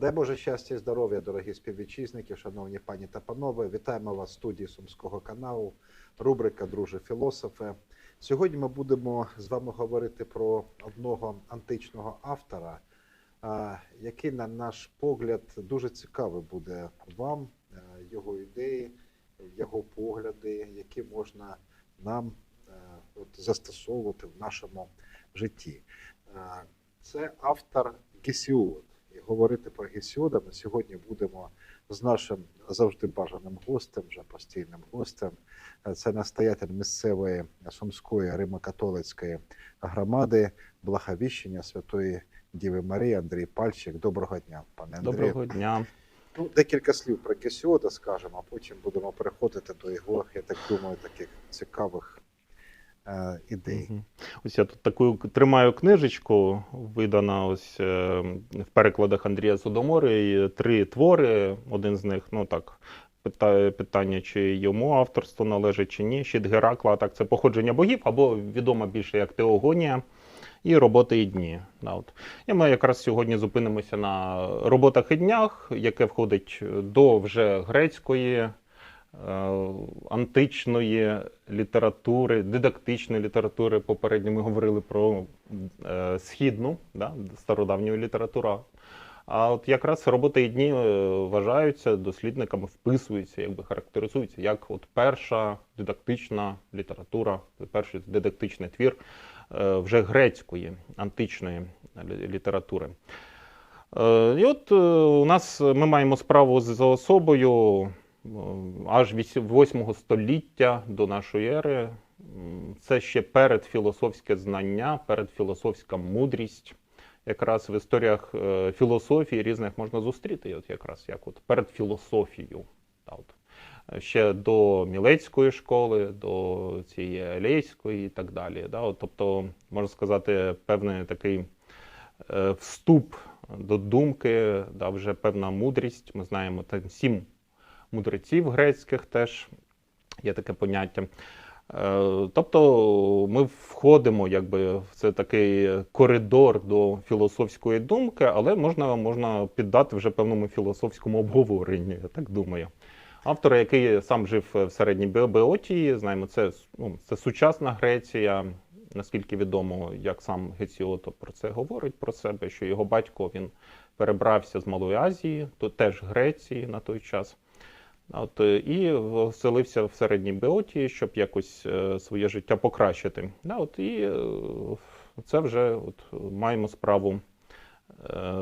Дай Боже щастя і здоров'я, дорогі співвітчизники, шановні пані та панове. Вітаємо вас в студії Сумського каналу. Рубрика Друже філософе. Сьогодні ми будемо з вами говорити про одного античного автора, який, на наш погляд, дуже цікавий буде вам, його ідеї, його погляди, які можна нам от, застосовувати в нашому житті. Це автор Гесіод. І говорити про Гесіода ми сьогодні будемо з нашим завжди бажаним гостем, вже постійним гостем. Е, Це настоятель місцевої Сумської Римо-католицької громади Благовіщення Святої Діви Марії Андрій Пальчик. Доброго дня, пане Андрію. Доброго дня. Ну, декілька слів про Гесіода скажемо, а потім будемо переходити до його, я так думаю, таких цікавих ідей. Мгм. Ось я тут таку тримаю книжечку, видана ось е, в перекладах Андрія Содомори. і Три твори. Один з них, ну так, питання, чи йому авторство належить, чи ні. Щит Геракла, так, це походження богів, або відома більше як Теогонія. І роботи і дні. Да, от. І ми якраз сьогодні зупинимося на роботах і днях, яке входить до вже грецької, е, античної літератури, дидактичної літератури. Попередньо ми говорили про е, східну, да, стародавню літературу. А от якраз роботи і дні е, вважаються дослідниками, вписуються, якби характеризуються як от перша дидактична література, перший дидактичний твір е, вже грецької античної літератури. Е, І от е, у нас ми маємо справу з особою е, аж 8 століття до нашої ери. Це ще передфілософське знання, передфілософська мудрість. Якраз в історіях е, філософії різних можна зустріти, от якраз як от перед філософією. Е, Ще до Мілецької школи, до цієї Елейської і так далі. Да? От, тобто, можна сказати, певний такий е, вступ до думки, да, вже певна мудрість. Ми знаємо там сім мудреців грецьких теж є таке поняття. Е, Тобто ми входимо якби в це такий коридор до філософської думки, але можна, можна піддати вже певному філософському обговоренню, я так думаю. Автор, який сам жив в середній Беотії, знаємо, це, ну, це сучасна Греція. Наскільки відомо, як сам Геціото про це говорить про себе, що його батько він перебрався з Малої Азії, то теж Греції на той час. От, е, і вселився в середній Беотії, щоб якось е, своє життя покращити. Да, от, і е, це вже от, маємо справу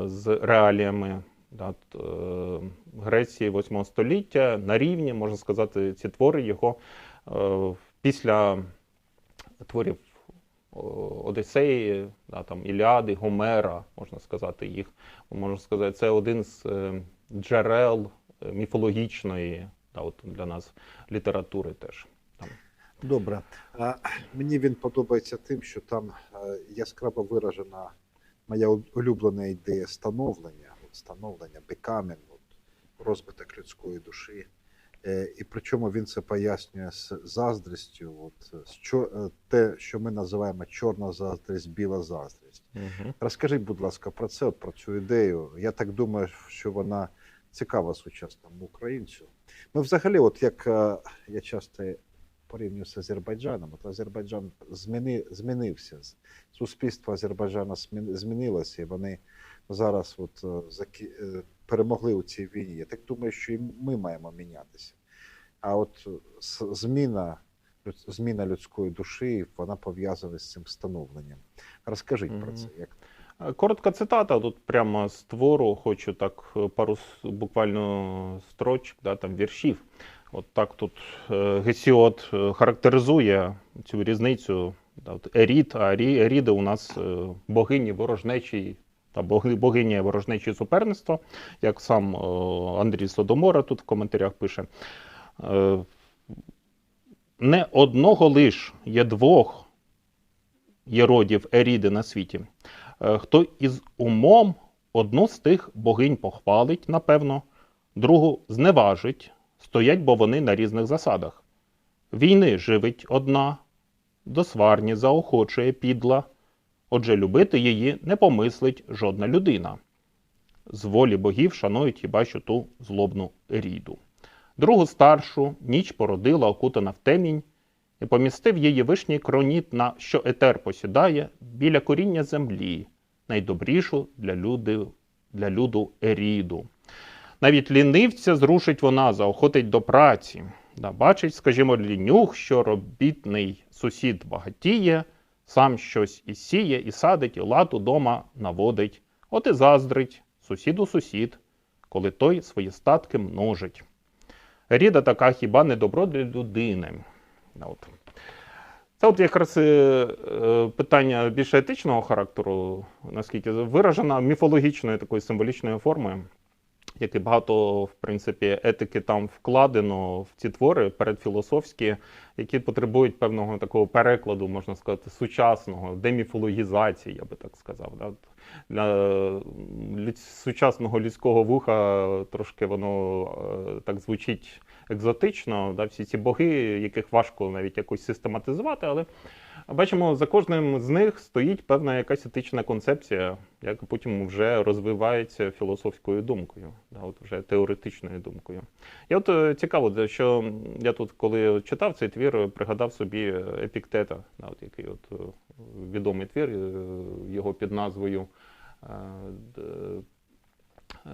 з реаліями да, от, Греції 8 століття на рівні, можна сказати, ці твори його після творів о, Одіссеї, да, там, Іліади, Гомера, можна сказати, їх. Можна сказати, це один з джерел міфологічної да, от для нас літератури теж. Там. Добре. А, Мені він подобається тим, що там е, яскраво виражена моя улюблена ідея становлення, от становлення, becoming, от, розвиток людської душі. Е, І причому він це пояснює з заздрістю, от, з чо, е, те, що ми називаємо чорна заздрість, біла заздрість. Угу. Розкажіть, будь ласка, про це, от, про цю ідею. Я так думаю, що вона цікава сучасному українцю. Ми взагалі, от як е, я часто порівнюю з Азербайджаном, от Азербайджан зміни, змінився. Суспільство Азербайджану зміни- змінилося, і вони зараз от, е, е, перемогли у цій війні. Я так думаю, що і ми маємо мінятися. А от зміна, зміна людської душі, вона пов'язана з цим становленням. Розкажіть про це. Як Коротка цитата тут прямо з твору, хочу так е, пару буквально строчок, да, там віршів. От так тут е, Гесіот е, характеризує цю різницю. Ерід, а Ері- Еріди у нас богині ворожнечі та боги, богині ворожнечі суперництва, як сам Андрій Содомора тут в коментарях пише. Не одного лиш є двох є родів Еріди на світі. Е, Хто із умом одну з тих богинь похвалить, напевно, другу зневажить, стоять, бо вони на різних засадах. Війни живить одна, до сварні заохочує підла, отже, любити її не помислить жодна людина. з волі богів шанують хіба що ту злобну ріду. Другу старшу ніч породила, окутана в темінь, і помістив її вишній кроніт, на що етер посідає біля коріння землі, найдобрішу для, люди, для люду Еріду. Навіть лінивця зрушить вона, заохотить до праці. Да, бачить, скажімо, лінюх, що робітний сусід багатіє, сам щось і сіє, і садить, і лад удома наводить. От і заздрить сусіду сусід, коли той свої статки множить. Ріда така хіба не добро для людини. От. Це от якраз е, питання більш етичного характеру, наскільки виражена міфологічною такою символічною формою, як і багато, в принципі, етики там вкладено в ці твори передфілософські, які потребують певного такого перекладу, можна сказати, сучасного, деміфологізації, я би так сказав. Да? Для сучасного людського вуха трошки воно е, так звучить екзотично, да? всі ці боги, яких важко навіть якось систематизувати, але бачимо, за кожним з них стоїть певна якась етична концепція, яка потім вже розвивається філософською думкою, да, от вже теоретичною думкою. І от е, цікаво, що я тут, коли читав цей твір, пригадав собі Епіктета, да, от який от е, відомий твір, е, його під назвою. Е,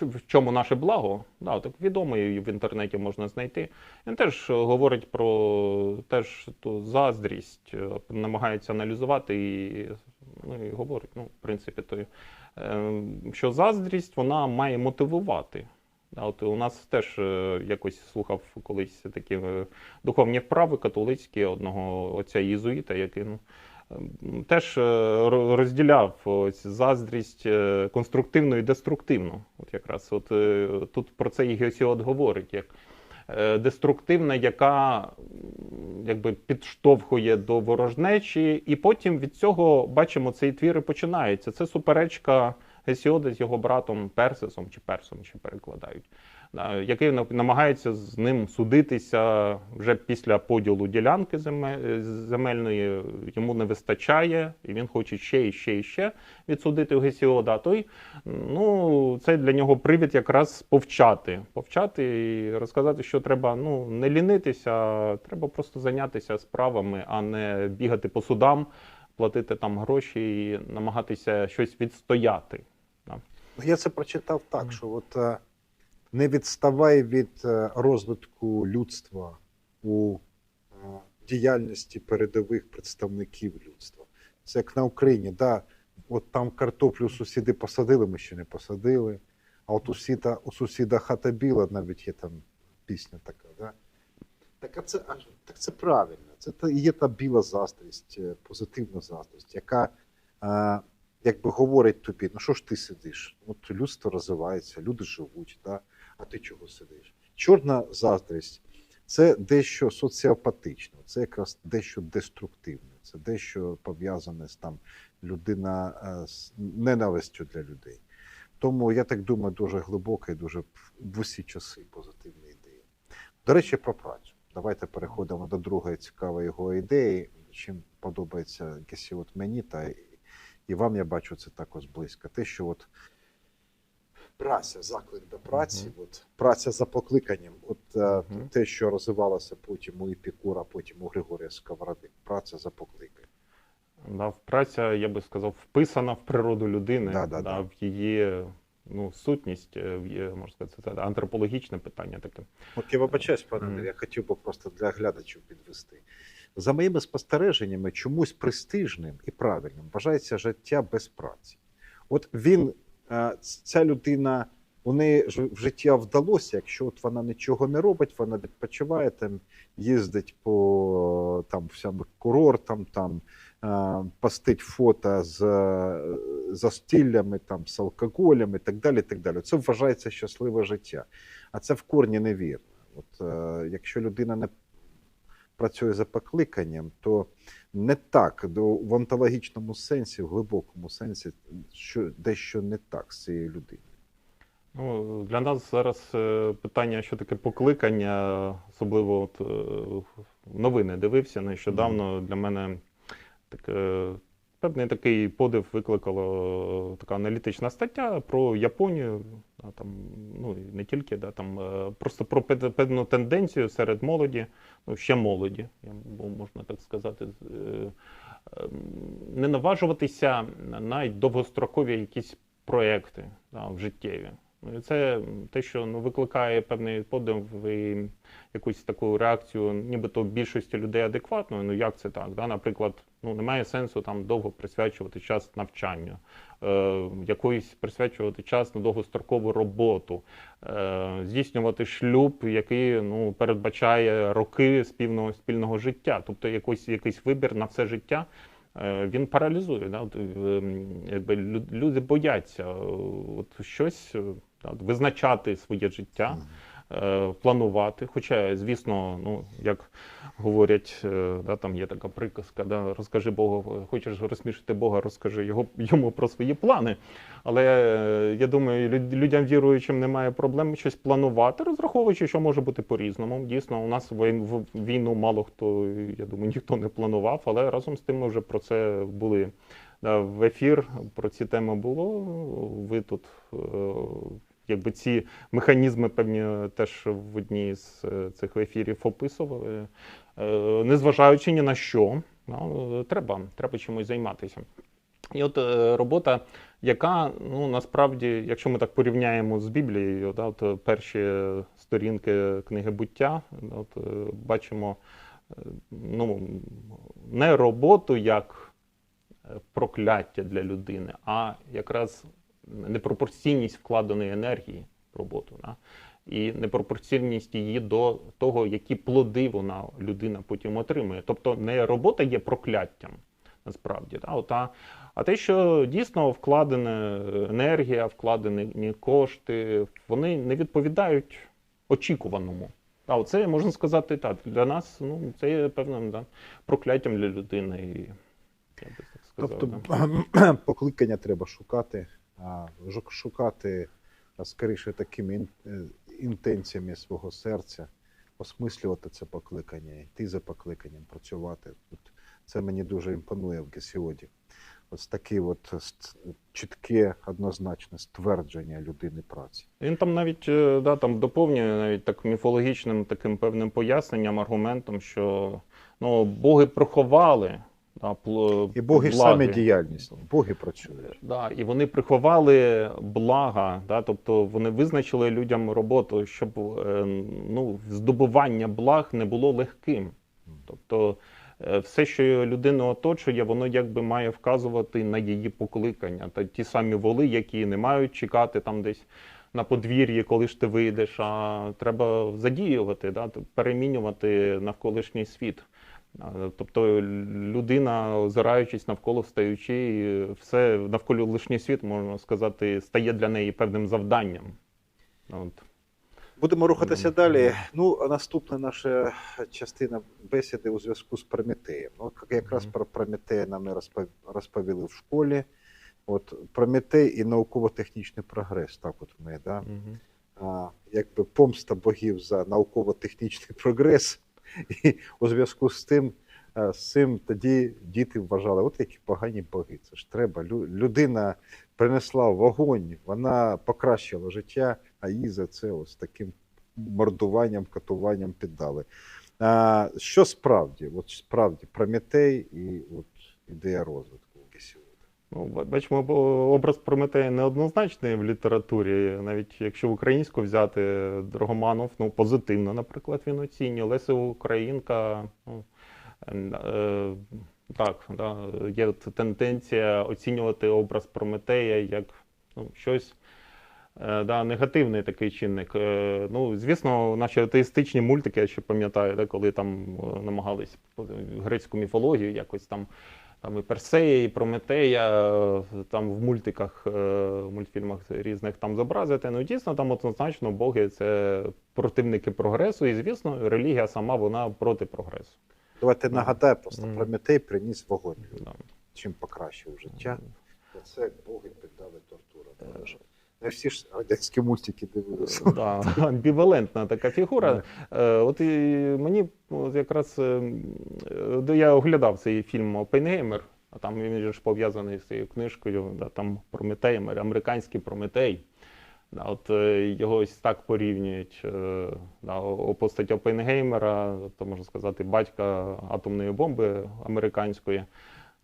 в чому наше благо? Да, так відомий в інтернеті можна знайти. Він теж говорить про теж ту заздрість, е, намагається аналізувати і, ну, і говорить, ну, в принципі, то, е, що заздрість вона має мотивувати. Да, от у нас теж е, якось слухав колись такі духовні вправи католицькі одного отця єзуїта, який ем, теж е, розділяв ось заздрість е, конструктивну і деструктивну. От якраз от е, тут про це і Гесіод говорить, як деструктивна, яка якби підштовхує до ворожнечі, і потім від цього бачимо цей твір і починається. Це суперечка Гесіода з його братом Персисом чи Персом, чи перекладають, да, який на- намагається з ним судитися вже після поділу ділянки земе- земельної. Йому не вистачає, і він хоче ще і ще і ще відсудити у Гесіода. Той ну, це для нього привід якраз повчати. Повчати і розказати, що треба ну, не лінитися, треба просто зайнятися справами, а не бігати по судам, платити там гроші і намагатися щось відстояти. Я це прочитав так, що от е, не відставай від е, розвитку людства у е, діяльності передових представників людства. Це як на Україні, да, от там картоплю сусіди посадили, ми ще не посадили. А от у сусіда, у сусіда хата біла, навіть є там пісня така. Да? Так, а це, а, так це правильно. Це та, є та біла заздрість, позитивна заздрість, яка якби говорить тобі, ну що ж ти сидиш? От людство розвивається, люди живуть, да? а ти чого сидиш? Чорна заздрість це дещо соціопатичне, це якраз дещо деструктивне, це дещо пов'язане з там людина е, з ненавистю для людей. Тому я так думаю, дуже глибока і дуже в- усі часи позитивні ідеї. До речі, про працю. Давайте переходимо до другої цікавої його ідеї. Чим подобається Гесіот мені, та і- вам я бачу це також близько. Те, що от праця, заклик до праці, Мгм. от праця за покликанням, от е, Мгм. те, що розвивалося потім у Епікура, потім у Григорія Сковороди. Праця за покликанням. Да, праця, я би сказав, вписана в природу людини, Да, да, да. в її ну, сутність, е, в її, можна сказати, це антропологічне питання таке. От я вибачаюсь, пане. Андрій, я хотів би просто для глядачів підвести. За моїми спостереженнями, чомусь престижним і правильним вважається життя без праці. От він, е, ця людина, у неї в життя вдалося, якщо от вона нічого не робить, вона відпочиває, там, їздить по там, всім курортам, там, е, постить фото з е, застіллями, там, з алкоголем і так далі. так далі. Це вважається щасливе життя. А це в корні невірно. От, якщо людина не працює за покликанням, то не так, в онтологічному сенсі, в глибокому сенсі, що дещо не так з цією людиною. Ну, для нас зараз е, питання, що таке покликання, особливо от, е, новини дивився нещодавно. Для мене таке певний такий подив викликала така аналітична стаття про Японію, а там, ну і не тільки, да, там, е, просто про певну тенденцію серед молоді, ну ще молоді, можна так сказати, е, ем, не наважуватися на довгострокові якісь проекти да, в життєві. Ну, це те, що ну, викликає певний подив і якусь таку реакцію, нібито більшості людей адекватною. Ну як це так? Да? Наприклад, ну немає сенсу там довго присвячувати час навчанню, е, якоїсь присвячувати час на довгострокову роботу, е, здійснювати шлюб, який ну передбачає роки спільного спільного життя, тобто якийсь, якийсь вибір на все життя. е, Він паралізує, да? Е, якби люди бояться е, от щось да, визначати своє життя, планувати. Хоча, звісно, ну як говорять, е, да, там є така приказка, да, розкажи Богу, хочеш розсмішити Бога, розкажи його, йому про свої плани. Але е, я думаю, людям віруючим немає проблем щось планувати, розраховуючи, що може бути по-різному. Дійсно, у нас війну мало хто, я думаю, ніхто не планував, але разом з тим ми вже про це були. В ефір про ці теми було. Ви тут е, якби ці механізми певні теж в одній з е, цих ефірів описували. Е, Незважаючи ні на що, ну, треба, треба чимось займатися. І от е, робота, яка ну насправді, якщо ми так порівняємо з Біблією, да, от перші сторінки книги буття, от бачимо ну, не роботу як прокляття для людини, а якраз непропорційність вкладеної енергії в роботу. Да? І непропорційність її до того, які плоди вона людина потім отримує. Тобто не робота є прокляттям насправді. Да? От, а, а те, що дійсно вкладена енергія, вкладені кошти, вони не відповідають очікуваному. А оце можна сказати так. Для нас ну, це є певним да, прокляттям для людини. І, я би так сказав, Тобто да. покликання треба шукати, шукати скоріше такими е, інтенціями свого серця, осмислювати це покликання, йти за покликанням, працювати. От це мені дуже імпонує в Гесіоді. Ось таке от ст- чітке, однозначне ствердження людини праці. Він там навіть е, да, там доповнює навіть так міфологічним таким певним поясненням, аргументом, що ну, боги приховали І боги ж благи. самі діяльність, боги працюють. Да, і вони приховали блага, да, тобто вони визначили людям роботу, щоб е, ну, здобування благ не було легким. Тобто е, все, що людину оточує, воно якби має вказувати на її покликання. Та ті самі воли, які не мають чекати там десь на подвір'ї, коли ж ти вийдеш, а треба задіювати, да, перемінювати навколишній світ. Тобто людина, озираючись навколо встаючи, все навколишній світ, можна сказати, стає для неї певним завданням. От. Будемо рухатися далі. Ну, наступна наша частина бесіди у зв'язку з Прометеєм. От якраз про Прометея нам розпов- розповіли в школі. От Прометей і науково-технічний прогрес. Так, от ми, да? А, якби помста богів за науково-технічний прогрес. І у зв'язку з тим, з цим тоді діти вважали, от які погані боги. Це ж треба. Людина принесла вогонь, вона покращила життя, а їй за це ось таким мордуванням, катуванням піддали. А, що справді? От справді Прометей і от ідея розвитку. Ну, бачимо, образ Прометея неоднозначний в літературі. Навіть якщо українську взяти Драгоманов, ну позитивно, наприклад, він оцінює. Леся Українка, ну, е, так, да, є от тенденція оцінювати образ Прометея як ну, щось. е, Да, негативний такий чинник. Е, Ну, звісно, наші атеїстичні мультики, я ще пам'ятаю, да, коли там е, намагались грецьку міфологію якось там там і Персея, і Прометея, е, там в мультиках, в мультфільмах різних там зобразити. Ну, дійсно, там однозначно боги це противники прогресу, і звісно, релігія сама вона проти прогресу. Давайте Ну, нагадаю, просто mm. Прометей приніс вогонь. Mm. чим покращив життя. Це боги піддали тортурам. Всі ж радянські мультики дивилися. Да, амбівалентна така фігура. Е, От і мені от якраз е, е, я оглядав цей фільм Опенгеймер. А там він ж пов'язаний з цією книжкою, да, там Прометей, американський Прометей. Да, от його ось так порівнюють. Да, постать Оппенгеймера, то можна сказати, батька атомної бомби американської.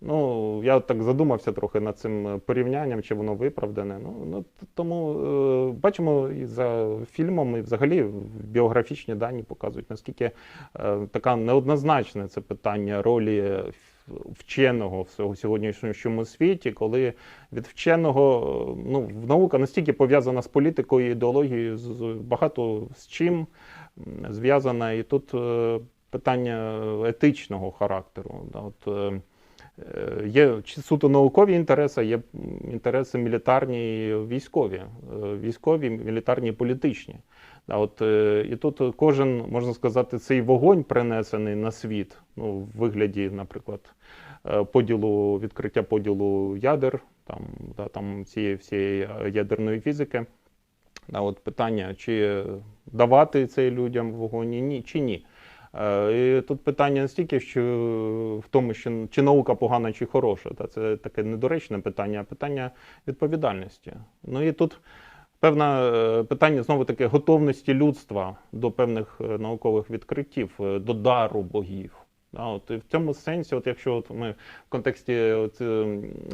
Ну, я так задумався трохи над цим порівнянням, чи воно виправдане. Ну, ну тому е, бачимо і за фільмом, і взагалі біографічні дані показують, наскільки е, така неоднозначне це питання ролі е, вченого в сьогоднішньому світі, коли від вченого е, ну, наука настільки пов'язана з політикою, ідеологією, з- багато з чим зв'язана. І тут е, питання етичного характеру. Да, от, е, Е, Є суто наукові інтереси, є інтереси мілітарні і військові, Е, військові, мілітарні і політичні. А от, е, і тут кожен, можна сказати, цей вогонь принесений на світ, ну, в вигляді, наприклад, е, поділу, відкриття поділу ядер, там, да, там цієї всієї е, ядерної фізики. А от питання, чи давати це людям вогонь ні, чи ні. Е, І тут питання не стільки що в тому, що чи наука погана чи хороша. Та це таке недоречне питання, а питання відповідальності. Ну і тут певне питання знову таки готовності людства до певних е, наукових відкриттів, е, до дару богів. Да, от, і в цьому сенсі, от якщо от ми в контексті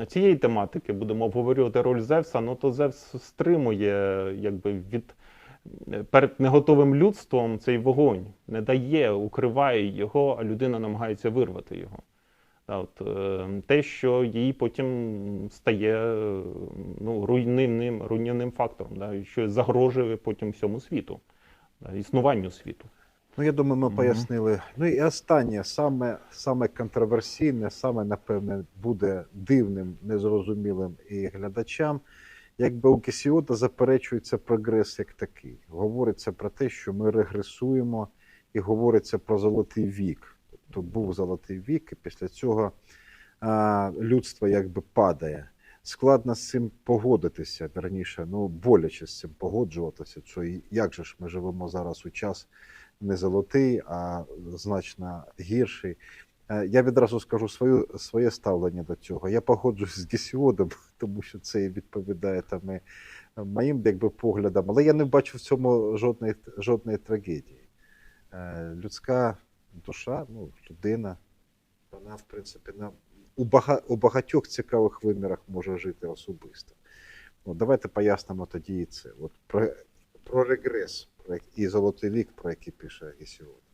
цієї тематики будемо обговорювати роль Зевса, ну то Зевс стримує якби від перед неготовим людством цей вогонь не дає, укриває його, а людина намагається вирвати його. От, е, те, що їй потім стає ну, руйнівним, руйнівним фактором, да, що загрожує потім всьому світу, да, існуванню світу. Ну, я думаю, ми Мгм. пояснили. Ну і останнє, саме, саме контроверсійне, саме, напевне, буде дивним, незрозумілим і глядачам. Якби у Кесіота заперечується прогрес як такий. Говориться про те, що ми регресуємо, і говориться про золотий вік. Тобто був золотий вік, і після цього а, людство якби падає. Складно з цим погодитися, верніше, ну боляче з цим погоджуватися. Що як же ж ми живемо зараз у час не золотий, а значно гірший. Е, Я відразу скажу свою, своє ставлення до цього. Я погоджуюсь з Гесіодом, тому що це відповідає там і моїм якби, поглядам, але я не бачу в цьому жодної, жодної трагедії. Е, Людська душа, ну, людина, вона, в принципі, на, у, бага, у багатьох цікавих вимірах може жити особисто. Ну, давайте пояснимо тоді і це. От про, про регрес про, і золотий вік, про який пише Гесіод.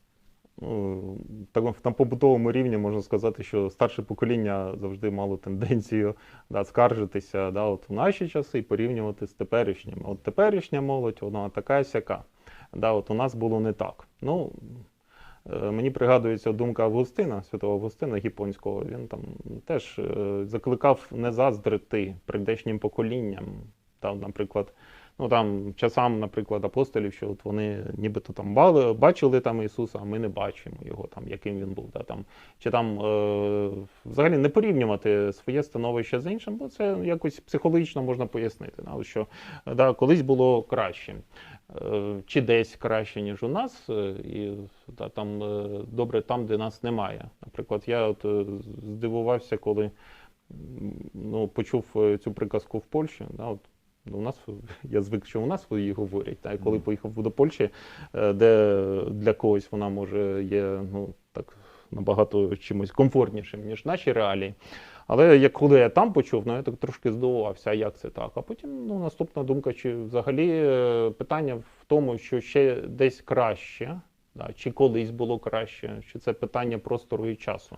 Ну, так, на побутовому рівні можна сказати, що старше покоління завжди мало тенденцію да, скаржитися да, от в наші часи і порівнювати з теперішніми. От теперішня молодь, вона така сяка. Да, от у нас було не так. Ну, е, мені пригадується думка Августина, святого Августина Гіпонського. Він там теж е, закликав не заздрити прийдешнім поколінням. Там, наприклад, ну там часам, наприклад, апостолів, що от вони нібито там бачили там Ісуса, а ми не бачимо його, там, яким він був. Да, там, чи там е, взагалі не порівнювати своє становище з іншим, бо це якось психологічно можна пояснити. Да, що да, колись було краще. Е, Чи десь краще, ніж у нас, е, і да, там е, добре там, де нас немає. Наприклад, я от здивувався, коли ну, почув цю приказку в Польщі. Да, от, у нас я звик, що у нас її говорять. Та, коли поїхав до Польщі, е, де для когось вона може є ну, так, набагато чимось комфортнішим, ніж наші реалії. Але як коли я там почув, ну я так трошки здивувався, як це так? А потім ну, наступна думка, чи взагалі е, питання в тому, що ще десь краще, да, чи колись було краще, чи це питання простору і часу.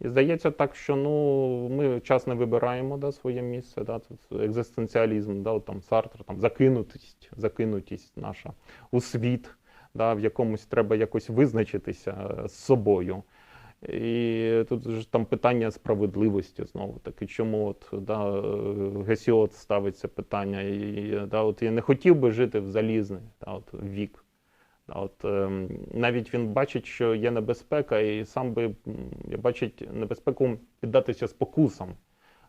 І здається так, що ну, ми час не вибираємо да, своє місце, да, це екзистенціалізм, да, там Сартр, там закинутість, закинутість наша у світ, да, в якомусь треба якось визначитися е, з собою. І тут ж там питання справедливості знову таки, чому от да, е, Гесіот ставить це питання. І, да, от я не хотів би жити в залізний да, от, вік. От, ем, навіть він бачить, що є небезпека, і сам би бачить небезпеку піддатися спокусам.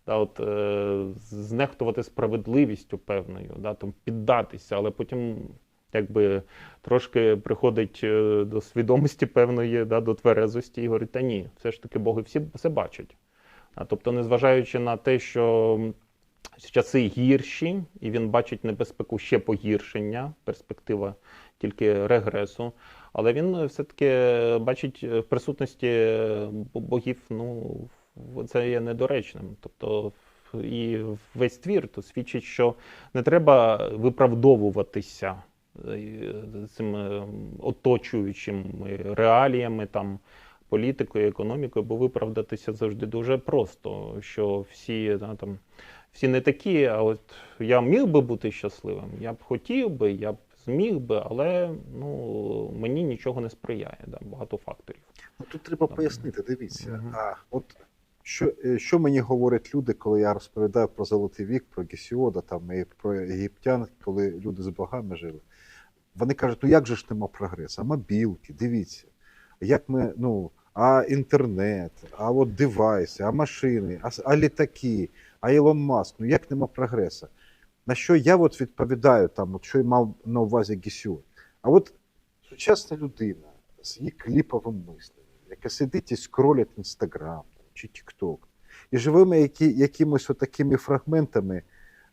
Да, от, е, знехтувати справедливістю певною, да, там, піддатися, але потім якби трошки приходить е, до свідомості певної, да, до тверезості і говорить, та ні, все ж таки Боги всі все бачать. А, Тобто, незважаючи на те, що часи гірші, і він бачить небезпеку ще погіршення, перспектива тільки регресу. Але він все-таки бачить в присутності богів, ну, це є недоречним. Тобто, і весь твір то свідчить, що не треба виправдовуватися е, цим е, оточуючим реаліями, там, політикою, економікою, бо виправдатися завжди дуже просто, що всі да, там. Всі не такі, а от я міг би бути щасливим, я б хотів би, я б зміг би, але ну, мені нічого не сприяє. Да, багато факторів. Ну, тут треба Так. пояснити, дивіться. Мгм. А от що, е, що мені говорять люди, коли я розповідаю про Золотий вік, про Гесіода там, і про єгиптян, коли люди з богами жили. Вони кажуть, ну як же ж нема прогресу? А мобілки, дивіться, як ми, ну, а інтернет, а от девайси, а машини, а, а літаки, а Ілон Маск, ну як нема прогресу? На що я от відповідаю, там, от що й мав на увазі Гесіод. А от сучасна людина з її кліповим мисленням, яка сидить і скролить Інстаграм чи Тікток, і живими які, якимось отакими фрагментами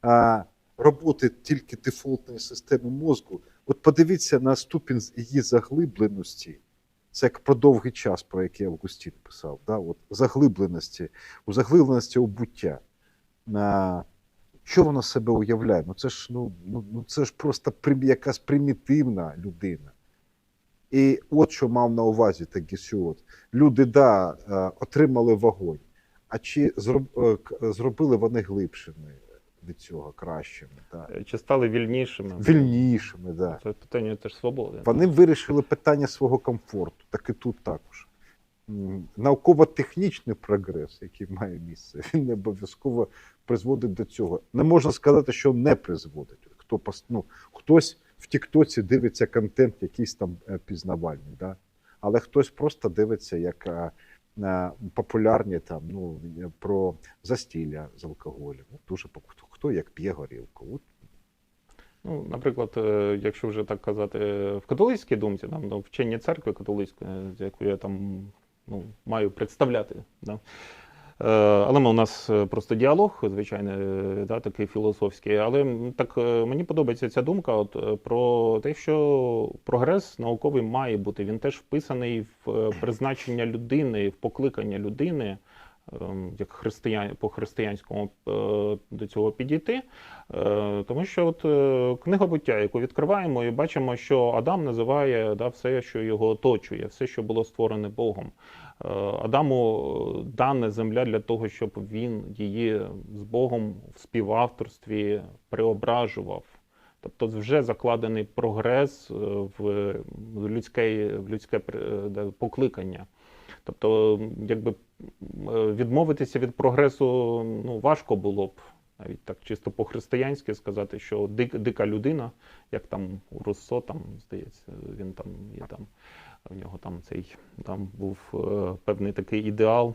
а, роботи тільки дефолтної системи мозку, от подивіться на ступінь її заглибленості. Це як про довгий час, про який Августін писав. Да? От заглибленості, у заглибленості у буття. Що вона себе уявляє? Ну це ж, ну, ну, ну, це ж просто прим- якась примітивна людина. І от що мав на увазі Тагісіот. Люди, да, е, отримали вогонь. А чи е, зробили вони глибшими від цього, кращими, да? Е, Чи стали вільнішими? вільнішими? Да. Це питання теж свободи. Вони вирішили питання свого комфорту, так і тут також. Науково-технічний прогрес, який має місце, він не обов'язково призводить до цього. Не можна сказати, що не призводить. Хто ну, хтось в Тіктоці дивиться контент якийсь там е, пізнавальний, да? але хтось просто дивиться як е, е, популярні там, ну, про застілля з алкоголем. Дуже хто, як п'є горілку. От Ну, наприклад, якщо вже так казати, в католицькій думці, там, ну, вчення церкви католицької, якою я там ну, маю представляти. Да? Е, Але у нас е, просто діалог, звичайно, е, да, такий філософський. Але так мені подобається ця думка от, про те, що прогрес науковий має бути. Він теж вписаний в призначення людини, в покликання людини, ем, як християн, по християнському до цього підійти. Тому що от книга буття, яку відкриваємо, і бачимо, що Адам називає да, все, що його оточує, все, що було створене Богом. Е, Адаму е, дана земля для того, щоб він її з Богом в співавторстві преображував. Тобто вже закладений прогрес е, в людське, в людське покликання. Тобто, якби відмовитися від прогресу ну, важко було б, навіть так чисто по-християнськи сказати, що дик, дика людина, як там у Руссо, там, здається, він там є там, в нього там цей там був е, певний такий ідеал.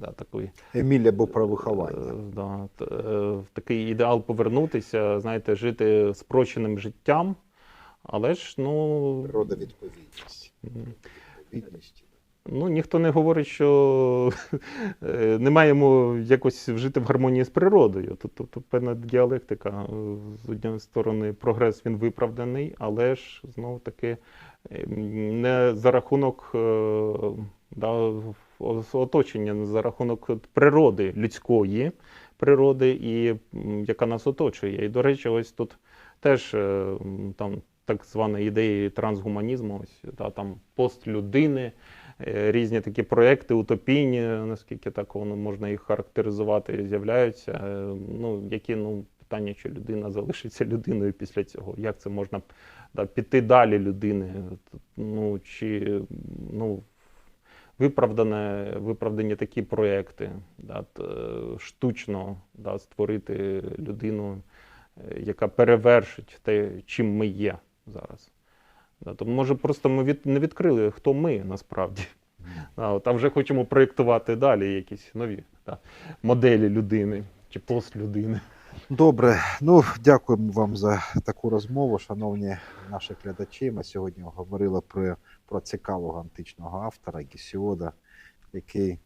Да, такий, Емілія був про виховання. Е, Да, т- е, такий ідеал повернутися, знаєте, жити спрощеним життям. Але ж, ну, Природа відповідність. Відповідність. ну ніхто не говорить, що не маємо якось жити в гармонії з природою. Тут, тут, тут певна діалектика. З однієї сторони, прогрес він виправданий, але ж знову таки не за рахунок е, да, оточення, не за рахунок природи людської природи, і яка нас оточує. І, до речі, ось тут теж е, там так звані ідеї трансгуманізму, ось да, там пост людини, е, різні такі проекти утопійні, наскільки так воно можна їх характеризувати, з'являються. Ну, які ну, питання, що людина залишиться людиною після цього. Як це можна да, піти далі людини? Ну, чи ну, виправдане, виправдані такі проекти, да, е, штучно да, створити людину, е, яка перевершить те, чим ми є зараз. Да, то може просто ми від, не відкрили, хто ми насправді. А, от, а вже хочемо проєктувати далі якісь нові да, моделі людини чи пост людини. Добре, ну дякуємо вам за таку розмову, шановні наші глядачі. Ми сьогодні говорили про, про цікавого античного автора Гесіода, який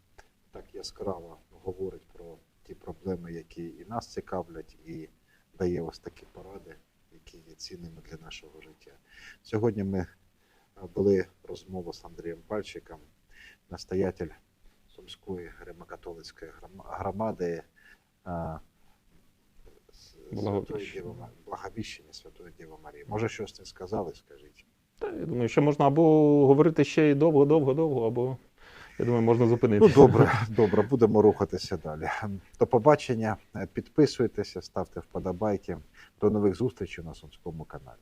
так яскраво говорить про ті проблеми, які і нас цікавлять, і дає ось такі поради, які є цінними для нашого життя. Сьогодні ми е, були розмову з Андрієм Пальчиком, настоятель Сумської Римокатолицької гром- громади Святої Благовіщення. Благовіщення Святої Діви Марії. Може, щось не сказали, скажіть. Та, я думаю, що можна або говорити ще й довго, довго, довго, або я думаю, можна Ну, зупинитися. добре, добре, будемо рухатися далі. До побачення. Підписуйтеся, ставте вподобайки. До нових зустрічей на Сумському каналі.